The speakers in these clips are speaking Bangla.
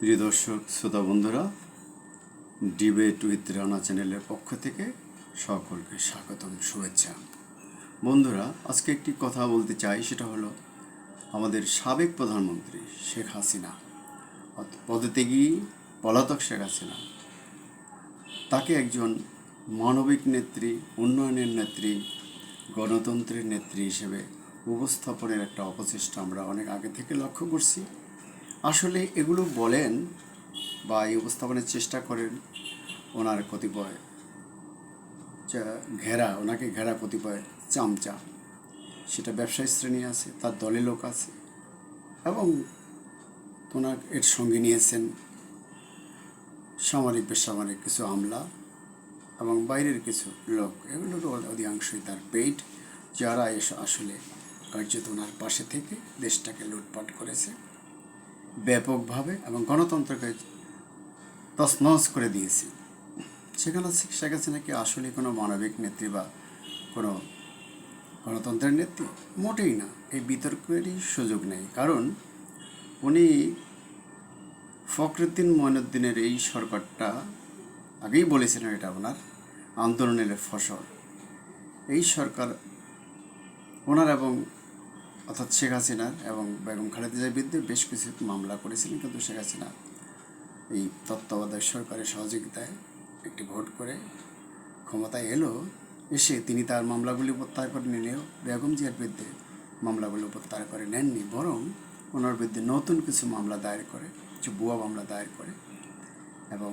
প্রিয় দর্শক, শ্রোতা বন্ধুরা, ডিবেট উইথ রানা চ্যানেলের পক্ষ থেকে সকলকে স্বাগতম, শুভেচ্ছা। বন্ধুরা, আজকে একটি কথা বলতে চাই, সেটা হলো আমাদের সাবেক প্রধানমন্ত্রী শেখ হাসিনা পদত্যাগী পলাতক শেখ হাসিনা, তাকে একজন মানবিক নেত্রী, উন্নয়নের নেত্রী, গণতন্ত্রের নেত্রী হিসেবে উপস্থাপনের একটা অপচেষ্টা আমরা অনেক আগে থেকে লক্ষ্য করছি। আসলে এগুলো বলেন বা এই উপস্থাপনের চেষ্টা করেন ওনার কতিপয় ঘেরা, ওনাকে ঘেরা কতিপয় চামচা। সেটা ব্যবসায়ী শ্রেণি আছে, তার দলে লোক আছে। এবং ওনার এর সঙ্গে নিয়েছেন সামরিক, বেসামরিক কিছু আমলা এবং বাইরের কিছু লোক। এগুলোর অধিকাংশই তার পেইড, যারা এসে, আসলে কার্যত ওনার পাশে থেকে দেশটাকে লুটপাট করেছে। ব্যাপকভাবে এবং গণতন্ত্রকে তছনছ করে দিয়েছে। সেখানে শেখ হাসিনা কি আসলে কোনো মানবিক নেত্রী বা কোনো গণতন্ত্রের নেত্রী? মোটেই না। এই বিতর্কেরই সুযোগ নেই। কারণ উনি ফখরুদ্দিন মঈনুদ্দিনের এই সরকারটা আগেই বলেছিলেন এটা ওনার আন্দোলনের ফসল। এই সরকার ওনার এবং অর্থাৎ শেখ হাসিনার এবং বেগম খালেদা জিয়ার বিরুদ্ধে বেশ কিছু মামলা করেছিলেন, কিন্তু শেখ হাসিনা এই তত্ত্বাবধায়ক সরকারের সহযোগিতায় একটি ভোট করে ক্ষমতায় এলো, এসে তিনি তার মামলাগুলি প্রত্যাহার করে নিলেও বেগম জিয়ার বিরুদ্ধে মামলাগুলো প্রত্যাহার করে নেননি, বরং ওনার বিরুদ্ধে নতুন কিছু মামলা দায়ের করে, কিছু ভুয়া মামলা দায়ের করে এবং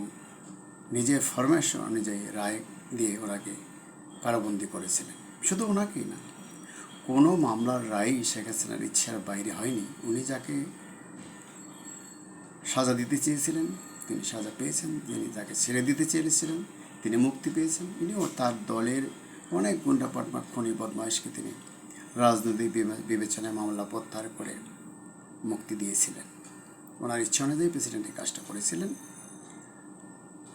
নিজের ফরমেশন অনুযায়ী রায় দিয়ে ওনাকে কারাবন্দি করেছিলেন। শুধু ওনাকেই না কোনো মামলার রায়ই শেখ হাসিনার ইচ্ছার বাইরে হয়নি। উনি যাকে সাজা দিতে চেয়েছিলেন, তিনি সাজা পেয়েছেন, যিনি তাকে ছেড়ে দিতে চেয়েছিলেন, তিনি মুক্তি পেয়েছেন। ইনিও তার দলের অনেক গুন্ডা পটমা খনি বদমাইশকে তিনি রাজনৈতিক বিবেচনায় মামলা প্রত্যাহার করে মুক্তি দিয়েছিলেন। ওনার ইচ্ছা অনুযায়ী প্রেসিডেন্ট এই কাজটা করেছিলেন।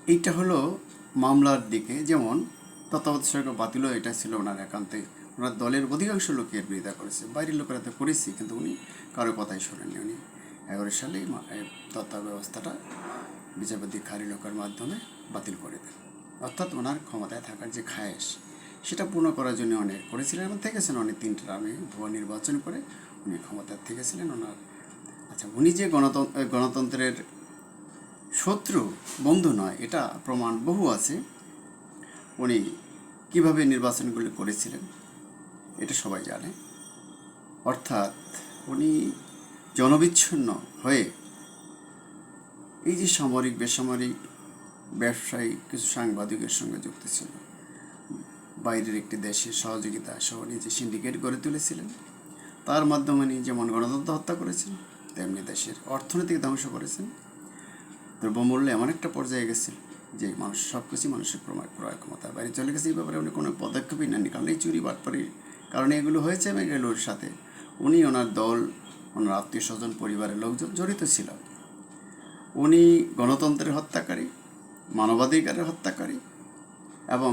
এইটা হলো মামলার দিকে, যেমন তত্ত্বাবধায়ক বাতিলও এটা ছিল ওনার একান্তে ওনার দলের অধিকাংশ লোকের বিরোধিতা করেছে, বাইরের লোকেরা তো করেছি, কিন্তু উনি কারও কথাই শোনেননি। উনি এগারো এই তত্ত্বাবধায়ক ব্যবস্থাটা বিচারপতি খারি লোকের মাধ্যমে বাতিল করে দেন। অর্থাৎ ওনার ক্ষমতায় থাকার যে খায়েশ, সেটা পূর্ণ করার জন্য অনেক করেছিলেন এবং থেকেছেন অনেক তিনটা রামে ভুয়া নির্বাচন করে উনি ক্ষমতায় থেকেছিলেন ওনার। আচ্ছা উনি যে গণতন্ত্র গণতন্ত্রের শত্রু, বন্ধু নয়, এটা প্রমাণ বহু আছে। উনি কীভাবে নির্বাচনগুলি করেছিলেন? এটা সবাই জানে। অর্থাৎ উনি জনবিচ্ছিন্ন হয়ে এই যে সামরিক, বেসামরিক ব্যবসায়ী কিছু সাংবাদিকের সঙ্গে যুক্ত ছিল। বাইরের একটি দেশের সহযোগিতা সহ নিজে সিন্ডিকেট গড়ে তুলেছিলেন। তার মাধ্যমে উনি যেমন গণতন্ত্র হত্যা করেছেন, তেমনি দেশের অর্থনৈতিক ধ্বংস করেছেন। দ্রব্যমূল্য এমন একটা পর্যায়ে গেছে যে মানুষ সব কিছু মানুষের ক্রয় ক্রয় ক্ষমতা বাইরে চলে গেছে। এই ব্যাপারে উনি কোনো পদক্ষেপই নেননি। কারণ এই চুরি বাটপাড়ির কারণে এগুলো হয়েছে এগুলোর সাথে। উনি ওনার দল, ওনার আত্মীয় স্বজন, পরিবারের লোকজন জড়িত ছিল। উনি গণতন্ত্রের হত্যাকারী, মানবাধিকারের হত্যাকারী এবং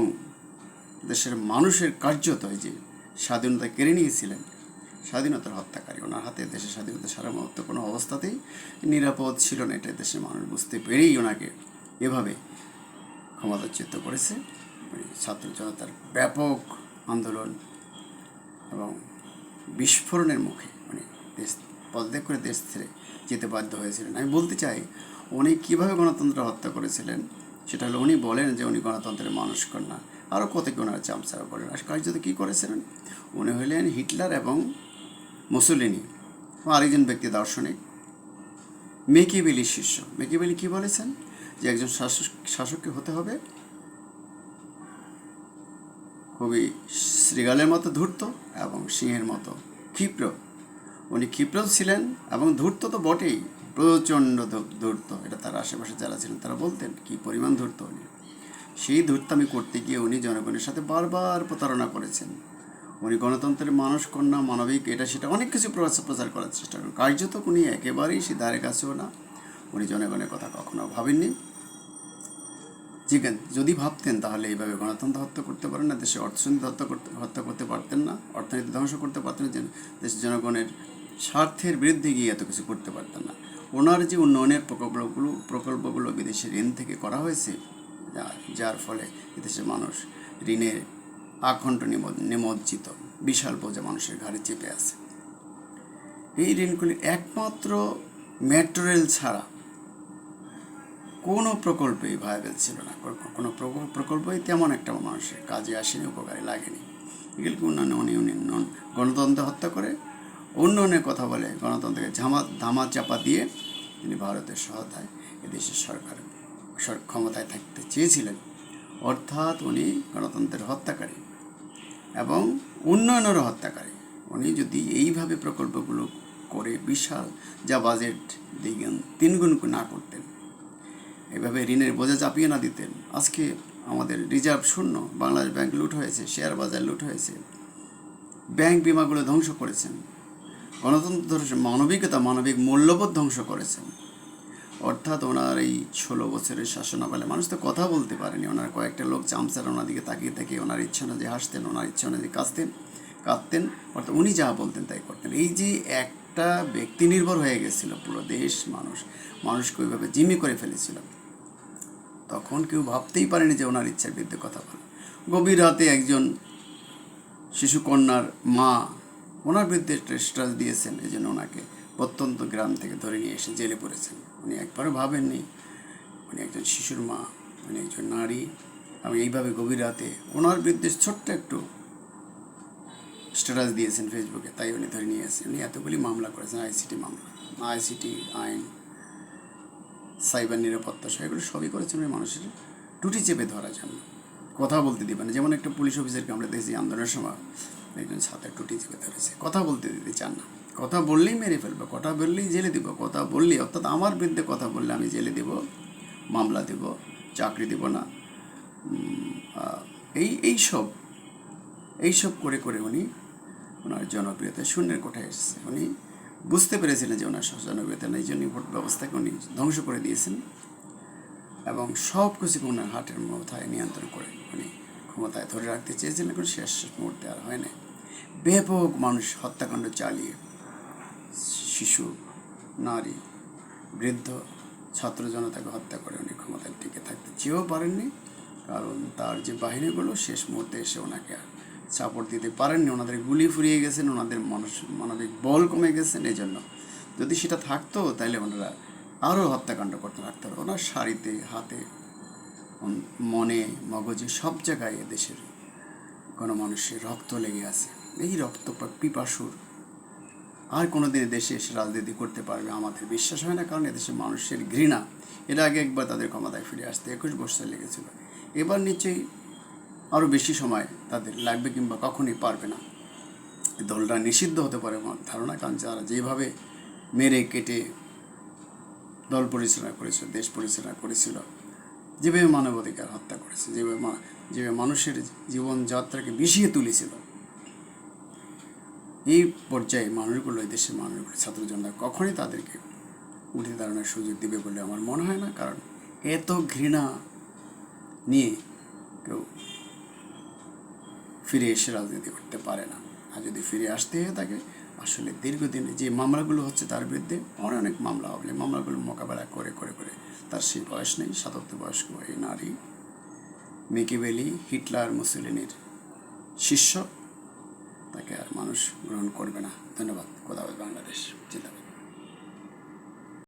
দেশের মানুষের কার্যত যে স্বাধীনতা কেড়ে নিয়েছিলেন, স্বাধীনতার হত্যাকারী। ওনার হাতে দেশের স্বাধীনতা সারা কোনো অবস্থাতেই নিরাপদ ছিল না। এটা দেশের মানুষ বুঝতে পেরেই ওনাকে এভাবে ক্ষমতাচ্যুত করেছে। ছাত্র জনতার ব্যাপক আন্দোলন এবং বিস্ফোরণের মুখে উনি দেশ, পদত্যাগ করে দেশ ছেড়ে যেতে বাধ্য হয়েছিলেন। আমি বলতে চাই, উনি কীভাবে গণতন্ত্র হত্যা করেছিলেন? সেটা হলো উনি বলেন যে উনি গণতন্ত্রের মানুষ কন্যা আরও কত কি ওনারা চামচারা করেন আর কার্যত কী করেছিলেন? উনি হলেন হিটলার এবং মুসুলিনি আরেকজন ব্যক্তি দার্শনিক, মেকিবেলির শিষ্য। মেকিবেলি কী বলেছেন? যে একজন শাসক, শাসককে হতে হবে খুবই শৃগালের মতো ধূর্ত এবং সিংহের মতো ক্ষিপ্র। উনি ক্ষিপ্র ছিলেন এবং ধূর্ত তো বটেই, প্রচণ্ড ধূর্ত। এটা তার আশেপাশে যারা ছিলেন তারা বলতেন, কি পরিমাণ ধূর্ত উনি? সেই ধূর্তামি করতে গিয়ে উনি জনগণের সাথে বারবার প্রতারণা করেছেন। উনি গণতন্ত্রের মানুষ, কন্যা, মানবিক, এটা সেটা অনেক কিছু প্রচার প্রচার করার চেষ্টা করেন। কার্যত উনি একেবারেই সে ধারে কাছেও না। উনি জনগণের কথা কখনো ভাবেননি। জিজ্ঞেন যদি ভাবতেন তাহলে এইভাবে গণতন্ত্র হত্যা করতে পারেন না, দেশে অর্থনীতি হত্যা করতে হত্যা করতে পারতেন না, অর্থনীতি ধ্বংস করতে পারতেন না দেশের জনগণের স্বার্থের বিরুদ্ধে গিয়ে এত কিছু করতে পারতেন না। ওনার যে উন্নয়নের প্রকল্পগুলো প্রকল্পগুলো বিদেশি ঋণ থেকে করা হয়েছে যার ফলে এদেশের মানুষ ঋণের আকণ্ঠ নিম- নিমজ্জিত, বিশাল বোঝা মানুষের ঘাড়ে চেপে আছে। এই ঋণগুলি একমাত্র মেট্রো রেল ছাড়া কোনো প্রকল্পই ভায়াবেল ছিল না। কোনো- কোনো প্রকল্প- প্রকল্পই তেমন একটা মানুষের কাজে আসেনি, উপকারে লাগেনি। এগুলিকে উনি উনি নন- গণতন্ত্র হত্যা করে উন্নয়নের কথা বলে গণতন্ত্রকে ঝামা, ধামা চাপা দিয়ে তিনি ভারতের সহায়তায় এদেশের সরকার, সর- ক্ষমতায় থাকতে চেয়েছিলেন। অর্থাৎ উনি গণতন্ত্রের হত্যাকারী এবং উন্নয়নেরও হত্যাকারী। উনি যদি এইভাবে প্রকল্পগুলো করে বিশাল যা বাজেট দ্বিগুণ তিনগুণ না করতেন এভাবে ঋণের বোঝা চাপিয়ে না দিতেন। আজকে আমাদের রিজার্ভ শূন্য, বাংলাদেশ ব্যাংক লুট হয়েছে, শেয়ার বাজার লুট হয়েছে। ব্যাংক বিমাগুলো ধ্বংস করেছেন। গণতন্ত্র মানবিকতা, মানবিক মূল্যবোধ ধ্বংস করেছেন। অর্থাৎ ওনার এই ষোলো বছরের শাসনাকালে মানুষ তো কথা বলতে পারেনি। ওনার কয়েকটা লোক চামচার ওনার দিকে তাকিয়ে থেকে ওনার ইচ্ছা না যে হাসতেন, ওনার ইচ্ছা না যে কাঁদতেন কাঁদতেন। অর্থাৎ উনি যা বলতেন তাই করতেন। এই যে একটা ব্যক্তি নির্ভর হয়ে গেছিল, পুরো দেশ, মানুষ, মানুষকে ওইভাবে জিমি করে ফেলেছিল। তখন কেউ ভাবতেই পারেনি যে ওনার ইচ্ছার বিরুদ্ধে কথা বলে। গভীর রাতে একজন শিশুকন্যার মা ওনার বিরুদ্ধে স্ট্রেস দিয়েছেন এই জন্য ওনাকে প্রত্যন্ত গ্রাম থেকে ধরে নিয়ে এসে জেলে পড়েছেন। উনি একবারও ভাবেননি, উনি একজন শিশুর মা, উনি একজন নারী। এবং এইভাবে গভীর রাতে ওনার বিরুদ্ধে ছোট্ট একটু স্ট্যাটাস দিয়েছেন ফেসবুকে তাই উনি ধরে নিয়ে আসেন। উনি এতগুলি মামলা করেছেন, আইসিটি মামলা, আইসিটি আইন সাইবার নিরাপত্তা এগুলো সবই করেছেন ওই মানুষের টুটি চেপে ধরার জন্য কথা বলতে দিবে না। যেমন একটা পুলিশ অফিসারকে আমরা দেখছি আন্দোলনের সময় একজন ছাত্রের টুটি চেপে ধরেছে। কথা বলতে দিতে চান না। কথা বললেই মেরে ফেলবে, কথা বললেই জেলে দিব, কথা বললেই, অর্থাৎ আমার বিরুদ্ধে কথা বললে আমি জেলে দেব, মামলা দেব, চাকরি দেব না। এই এই সব এইসব করে করে উনি ওনার জনপ্রিয়তা শূন্যের কোঠায় এসেছে। উনি বুঝতে পেরেছিলেন যে ওনার জনপ্রিয়তা নেই জন্য ভোট ব্যবস্থাকে উনি ধ্বংস করে দিয়েছেন এবং সব কিছুকে ওনার হাটের মাথায় নিয়ন্ত্রণ করে উনি ক্ষমতায় ধরে রাখতে চেয়েছিলেন কিন্তু শেষ মুহূর্তে আর হয় না ব্যাপক মানুষ হত্যাকাণ্ড চালিয়ে শিশু, নারী, বৃদ্ধ, ছাত্র জনতাকে হত্যা করে উনি ক্ষমতায় টিকে থাকতে চেয়েও পারেননি। কারণ তার যে বাহিনীগুলো, শেষ মুহূর্তে এসে ওনাকে সাপোর্ট দিতে পারেননি, ওনাদের গুলি ফুরিয়ে গেছেন, ওনাদের মানুষ, মানবিক বল কমে গেছেন এই জন্য যদি সেটা থাকতো তাহলে ওনারা আরও হত্যাকাণ্ড করতে থাকতো ওনার শাড়িতে, হাতে মনে, মগজে সব জায়গায় দেশের কোনো মানুষের রক্ত লেগে আছে। এই রক্ত পিপাসুর আর কোনো দিন দেশে এসে রাজনীতি করতে পারবে আমাদের বিশ্বাস হয় না, কারণ এদেশের মানুষের ঘৃণা। এর আগে একবার তাদের ক্ষমতায় ফিরে আসতে একুশ বছর লেগেছিল। এবার নিশ্চয়ই আরও বেশি সময় তাদের লাগবে কিংবা কখনই পারবে না। দলটা নিষিদ্ধ হতে পারে আমার ধারণা কারণ যারা যেভাবে মেরে কেটে দল পরিচালনা করেছিল, দেশ পরিচালনা করেছিল, যেভাবে মানবাধিকার হত্যা করেছে, যেভাবে যেভাবে মানুষের জীবনযাত্রাকে বিষিয়ে তুলেছিল, এই পর্যায়ে মানুষগুলো, এই দেশের মানুষগুলো, ছাত্রজনরা কখনই তাদেরকে উঠে দাঁড়ানোর সুযোগ দিবে বলে আমার মনে হয় না। কারণ এত ঘৃণা নিয়ে কেউ ফিরে এসে রাজনীতি করতে পারে না। আর যদি ফিরে আসতে হয়ে থাকে আসলে দীর্ঘদিনে যে মামলাগুলো হচ্ছে তার বিরুদ্ধে অনেক অনেক মামলা হবে। মামলাগুলো মোকাবেলা করে করে করে। তার সেই বয়স নেই, সাতাত্তর বয়স্ক এই নারী। মেকিবেলি হিটলার, মুসলিনের শিষ্য। তাকে আর মানুষ গ্রহণ করবে না। ধন্যবাদ। কোথাও বাংলাদেশ। জিন্দাবাদ।